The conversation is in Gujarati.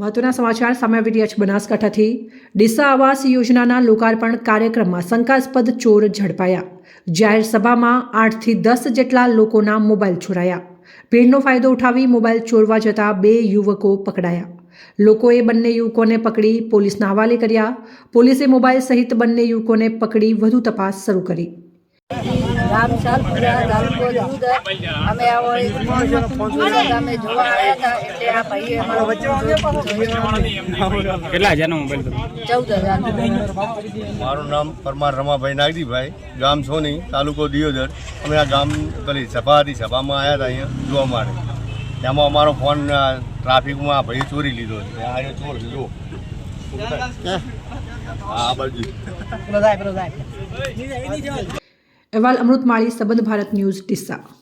મહત્વના સમાચાર સામે આવી રહ્યા છે બનાસકાંઠાથી. ડીસા આવાસ યોજનાના લોકાર્પણ કાર્યક્રમમાં શંકાસ્પદ ચોર ઝડપાયા. જાહેર સભામાં આઠથી દસ જેટલા લોકોના મોબાઈલ ચોરાયા ભીડનો ફાયદો ઉઠાવી મોબાઈલ ચોરવા જતા બે યુવકો પકડાયા. લોકોએ બંને યુવકોને પકડી પોલીસના હવાલે કર્યા. પોલીસે મોબાઈલ સહિત બંને યુવકોને પકડી વધુ તપાસ શરૂ કરી. રામ તાલુકો દૂધ અમે આવો એક મોજ અમે જોવા આવ્યા હતા એટલે આ ભાઈએ અમારો કેટલા હજારનો મોબાઈલ ચૌદ હજાર મારું નામ પરમાર રમાભાઈ નાગજીભાઈ ગામ સોની તાલુકો દિયોદર. અમે આ ગામ પેલી સભા હતી સભામાં આવ્યા હતા અહીંયા જોવા માટે. તેમાં અમારો ફોન ટ્રાફિકમાં આ ભાઈએ ચોરી લીધો છે. આ ચોર છે, હા આ બાજુ. અહેવાલ અમૃત માળી સંબંધ ભારત ન્યૂઝ ડીસા.